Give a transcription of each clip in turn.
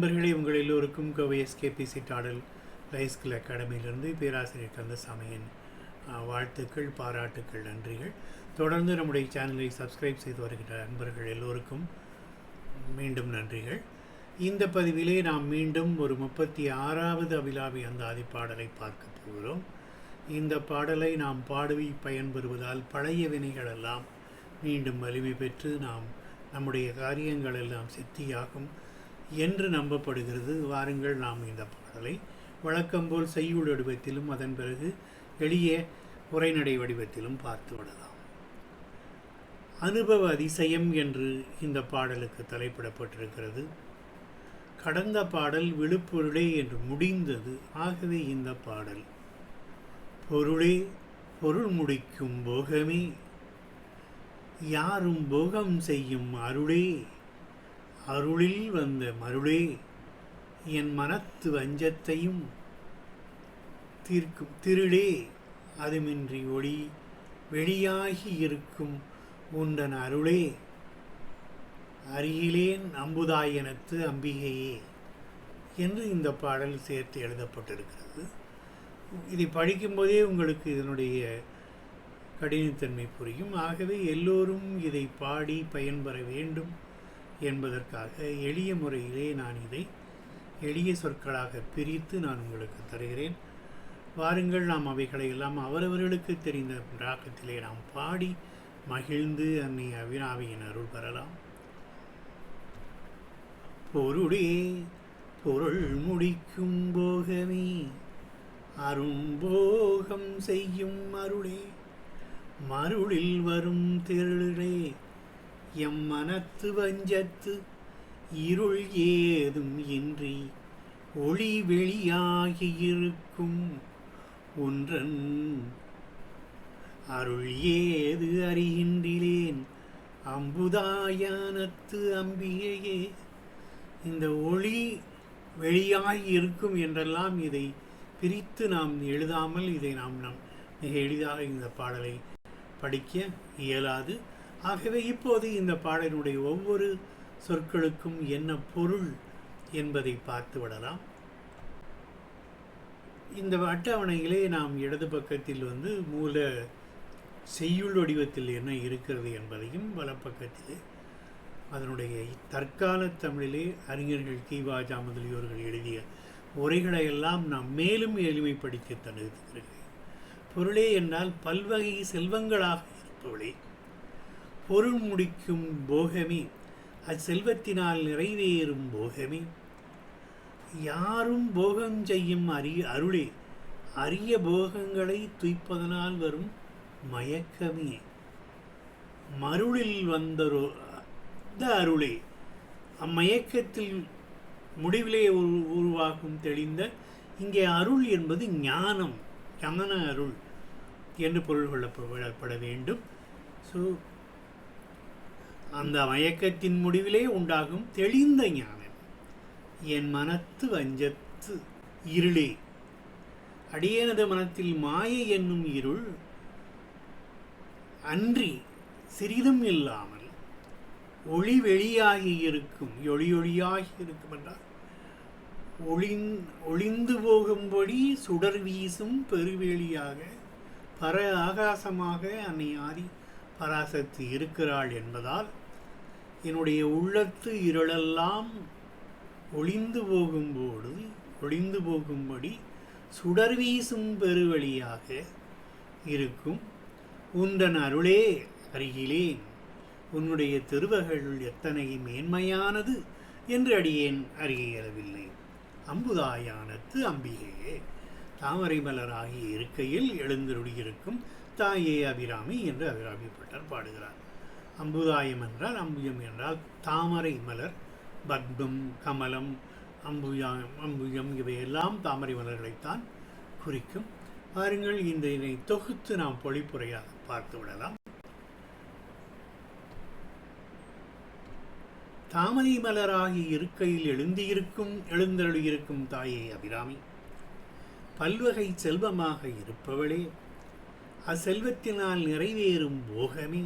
நண்பர்களே உங்கள் எல்லோருக்கும் கோவை எஸ்கேபிசி டாடல் லைஸ்கில் அகாடமியிலிருந்து பேராசிரியர் கந்தசாமியின் அஹ், வாழ்த்துக்கள் பாராட்டுக்கள் நன்றிகள். தொடர்ந்து நம்முடைய சேனலை சப்ஸ்கிரைப் செய்து வருகின்ற நண்பர்கள் எல்லோருக்கும் மீண்டும் நன்றிகள். இந்த பதிவிலே நாம் மீண்டும் ஒரு முப்பத்தி ஆறாவது அபிலாவி அந்தாதி பாடலை பார்க்க போகிறோம். இந்த பாடலை நாம் பாடுவி பயன்பெறுவதால் பழைய வினைகளெல்லாம் மீண்டும் வலிமை பெற்று நாம் நம்முடைய காரியங்களெல்லாம் சித்தியாகும். என்று நம்பப்படுகிறது. வாருங்கள் நாம் இந்த பாடலை. வழக்கம்போல் செய்யுள் வடிவத்திலும் அதன் பிறகு எளிய உரைநடை வடிவத்திலும் பார்த்து விடலாம். அனுபவ அதிசயம் என்று இந்த பாடலுக்கு தலைப்பிடப்பட்டிருக்கிறது. கடந்த பாடல் விழுப்பொருளே என்று முடிந்தது. ஆகவே இந்த பாடல் பொருளே பொருள் முடிக்கும் போகமே. யாரும் போகம் செய்யும் அருளே. அருளில் வந்த மருளே என் மனத்து வஞ்சத்தையும் தீர்க்கும் திருளே அதுமின்றி ஒளி வெளியாகி இருக்கும் உந்தன் அருளே. அருகிலேன் அம்புதாயனத்து அம்பிகையே என்று இந்த பாடல் சேர்த்து எழுதப்பட்டிருக்கிறது. இதை படிக்கும்போதே உங்களுக்கு இதனுடைய கடினத்தன்மை புரியும். ஆகவே எல்லோரும் இதை பாடி பயன்பெற வேண்டும். என்பதற்காக எளிய முறையிலே நான் இதை எளிய சொற்களாக பிரித்து நான் உங்களுக்கு தருகிறேன். வாருங்கள் நாம் அவைகளை எல்லாம் அவரவர்களுக்கு தெரிந்த ராகத்திலே நாம் பாடி மகிழ்ந்து அன்னை அவினாவியின் அருள் பெறலாம். பொருளே பொருள் முடிக்கும் போகமே அரும்போகம் செய்யும் அருளே மருளில் வரும் திருளே எம் மனத்து வஞ்சத்து இருள் ஏதும் இன்றி ஒளி வெளியாகி இருக்கும் ஒன்றன். அருள் ஏது அறிகின்றிலேன் அம்புதாயானத்து அம்பிகையே இந்த ஒளி வெளியாகி இருக்கும் என்றெல்லாம் இதை பிரித்து நாம் எழுதாமல் இதை நாம் நம் மிக எளிதாக இந்த பாடலை படிக்க இயலாது. ஆகவே இப்போது இந்த பாடலினுடைய ஒவ்வொரு சொற்களுக்கும் என்ன பொருள் என்பதை பார்த்து விடலாம். இந்த அட்டவணையிலே நாம் இடது பக்கத்தில் வந்து மூல செய்யுள் வடிவத்தில் என்ன இருக்கிறது என்பதையும் வலப்பக்கத்திலே அதனுடைய தற்கால தமிழிலே அறிஞர்கள் கீவாஜா முதலியோர்கள் எழுதிய உரைகளை எல்லாம் நாம் மேலும் எளிமைப்படுத்தி தருகிறேன். பொருளே என்றால் பல்வகை செல்வங்களாக இருப்பவளே. பொருள் முடிக்கும் போகமே அச்செல்வத்தினால் நிறைவேறும் போகமே. யாரும் போகம் செய்யும் அரிய அருளே அரிய போகங்களை துய்ப்பதனால் வரும் மயக்கமே. மருளில் வந்தரோ அந்த அருளே அம்மயக்கத்தில் முடிவிலே உரு உருவாகும் தெளிந்த இங்கே அருள் என்பது ஞானம் ஞான அருள் என்று பொருள் கொள்ளப்பட வேண்டும். ஸோ அந்த மயக்கத்தின் முடிவிலே உண்டாகும் தெளிந்த ஞானம். என் மனத்து வஞ்சத்து இருளே. அடியேனது மனத்தில் மாயை என்னும் இருள் அன்றி சிறிதும் இல்லாமல் ஒளி வெளியாகி இருக்கும் ஒளி ஒளியாகி இருக்கும் என்றால் ஒளிந் ஒளிந்து போகும்படி சுடர் வீசும் பெருவெளியாக பர ஆகாசமாக அன்னை ஆதி பராசக்தி இருக்கிறாள் என்பதால் என்னுடைய உள்ளத்து இருளெல்லாம் ஒளிந்து போகும்போது ஒளிந்து போகும்படி சுடர் வீசும் பெருவழியாக இருக்கும். உந்தன் அருளே அருகிலேன். உன்னுடைய திருவகளுள் எத்தனை மேன்மையானது என்று அடியேன் அறியவில்லை. அம்புதாயானத்து அம்பிகையே தாமரை மலராகி இருக்கையில் எழுந்தருளியிருக்கும் தாயே அபிராமி என்று அபிராமி பட்டர் பாடுகிறார். அம்புதாயம் என்றால் அம்புயம் என்றால் தாமரை மலர் பத்மம் கமலம் அம்புயா அம்புயம் இவையெல்லாம் தாமரை மலர்களைத்தான் குறிக்கும். பாருங்கள் இந்த இதனை தொகுத்து நாம் பொழிப்புரையாக பார்த்து விடலாம். தாமரை மலராகி இருக்கையில் எழுந்தியிருக்கும் எழுந்தருளியிருக்கும் தாயே அபிராமி. பல்வகை செல்வமாக இருப்பவளே அச்செல்வத்தினால் நிறைவேறும் போகமே.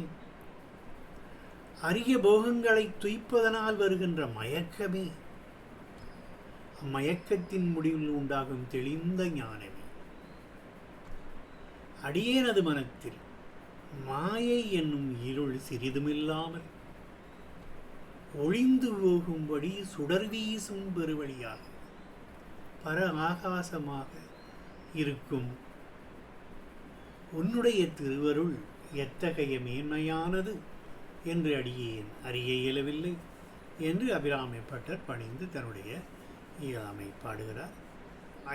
அரிய போகங்களை துய்ப்பதனால் வருகின்ற மயக்கமே. அம்மயக்கத்தின் முடிவில் உண்டாகும் தெளிந்த ஞானமே. அடியேனது மனத்தில் மாயை என்னும் இருள் சிறிதுமில்லாமல் ஒளிந்து போகும்படி சுடர் வீசும் பெருவழியாக பர ஆகாசமாக இருக்கும். உன்னுடைய திருவருள் எத்தகைய மேன்மையானது? என்று அடியேன் அறிய இயலவில்லை என்று அபிராமிப்பட்டர் பணிந்து தன்னுடைய இயலாமை பாடுகிறார்.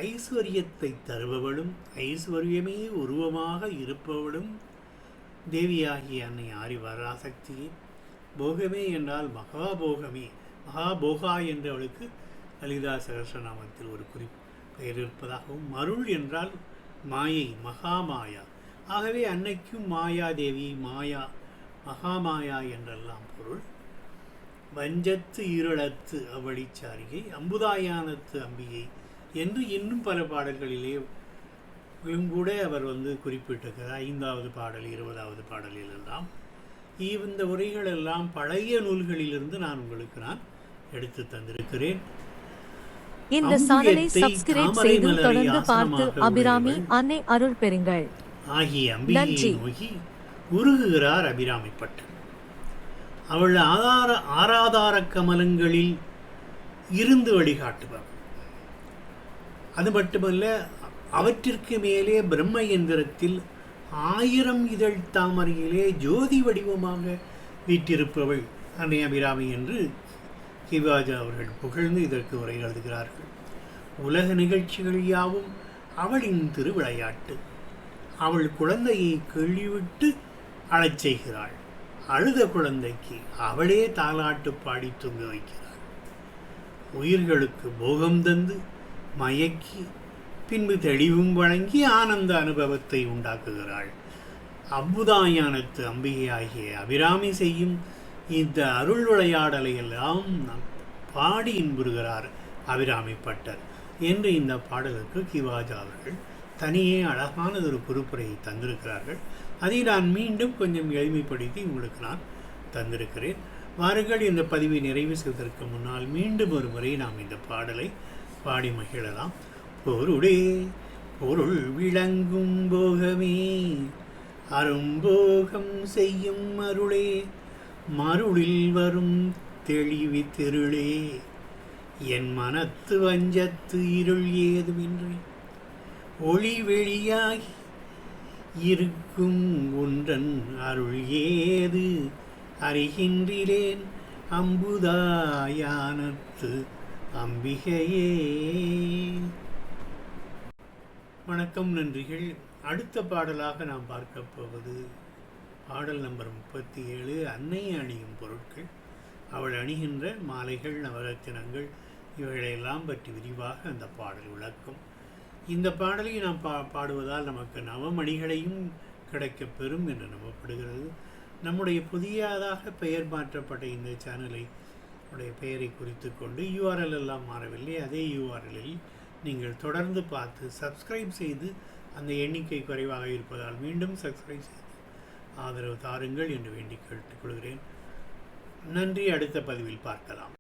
ஐஸ்வர்யத்தை தருபவளும் ஐஸ்வர்யமே உருவமாக இருப்பவளும் தேவியாகிய அன்னை ஆரிவராசக்தியே போகமே என்றால் மகாபோகமே மகாபோகா என்று அவளுக்கு லலிதா சகசநாமத்தில் ஒரு குறி பெயர் இருப்பதாகவும் மருள் என்றால் மாயை மகாமாயா. ஆகவே அன்னைக்கும் மாயாதேவி மாயா மகாமாயா என்றெல்லாம் பொருள் வஞ்சத்து இருளத்து அவளிச்சாரிகை அம்புதாயானத்து அம்பிகை என்று இன்னும் பல பாடல்களிலே கூட அவர் வந்து குறிப்பிட்டிருக்கிறார் ஐந்தாவது பாடல் இருபதாவது பாடலில் எல்லாம் இந்த உரைகள் எல்லாம் பழைய நூல்களிலிருந்து நான் உங்களுக்கு நான் எடுத்து தந்திருக்கிறேன் இந்த சாதனை சப்ஸ்கிரைப் செய்து தொடர்ந்து பார்த்து அபிராமி. அன்னை அருள் பெறுங்கள் ஆகிய அம்பிகையை. நோக்கி உருகுகிறார் அபிராமிப்பட்டர் அவள் ஆதார ஆராதார கமலங்களில் இருந்து வழிகாட்டுவார் அது மட்டுமல்ல அவற்றிற்கு மேலே பிரம்ம எந்திரத்தில் ஆயிரம் இதழ் தாமரையிலே ஜோதி வடிவமாக வீற்றிருப்பவள் அன்னை அபிராமி என்று சிவாஜா அவர்கள் புகழ்ந்து இதற்கு உரை எழுதுகிறார்கள். உலக நிகழ்ச்சிகள் யாவும் அவளின் திருவிளையாட்டு. அவள் குழந்தையை கேள்விவிட்டு அழச் செய்கிறாள். அழுத குழந்தைக்கு அவளே தாலாட்டு பாடி தூங்க வைக்கிறாள். உயிர்களுக்கு போகம் தந்து மயக்கி பின்பு தெளிவும் வழங்கி ஆனந்த அனுபவத்தை உண்டாக்குகிறாள். அம்புதாயானத்து அம்பிகையாகிய அபிராமி செய்யும் இந்த அருள் விளையாடலை எல்லாம் பாடி இன்புறுகிறார் அபிராமி பட்டர் என்று இந்த பாடலுக்கு கிவாஜா அவர்கள் தனியே அழகானதொரு குறிப்புரையை தந்திருக்கிறார்கள். அதை நான் மீண்டும் கொஞ்சம் எளிமைப்படுத்தி உங்களுக்கு நான் தந்திருக்கிறேன். வாருங்கள் இந்த பதிவை நிறைவு செய்வதற்கு முன்னால் மீண்டும் ஒரு முறை நாம் இந்த பாடலை பாடி மகிழலாம். பொருளே பொருள் விளங்கும் போகமே அரும்போகம் செய்யும் அருளே மருளில் வரும் தெளிவி திருளே என் மனத்து வஞ்சத்து இருள் ஏதுமின்றி ஒளி வெளியாகி இருக்கும் ஒன்றன் அருள் ஏது அறிகின்றேன் அம்புதாயானத்து அம்பிகையே. வணக்கம் நன்றிகள். அடுத்த பாடலாக நாம் பார்க்க போவது பாடல் நம்பர் முப்பத்தி ஏழு அன்னை அணியும் பொருட்கள். அவள் அணிகின்ற மாலைகள் நவரத்தினங்கள் இவைகளையெல்லாம் பற்றி விரிவாக அந்த பாடல் விளக்கும். இந்த பாடலை நாம் பா பாடுவதால் நமக்கு நவமணிகளையும் கிடைக்கப் பெறும் என்று நம்பப்படுகிறது. நம்முடைய புதியதாக பெயர் மாற்றப்பட்ட இந்த சேனலை உடைய பெயரை குறித்து கொண்டு யூஆர்எல் எல்லாம் மாறவில்லை. அதே யூஆர்எல்லில் நீங்கள் தொடர்ந்து பார்த்து சப்ஸ்கிரைப் செய்து அந்த எண்ணிக்கை குறைவாக இருப்பதால் மீண்டும் சப்ஸ்கிரைப் செய்து ஆதரவு தாருங்கள் என்று வேண்டி கேட்டுக்கொள்கிறேன் நன்றி. அடுத்த பதிவில் பார்க்கலாம்.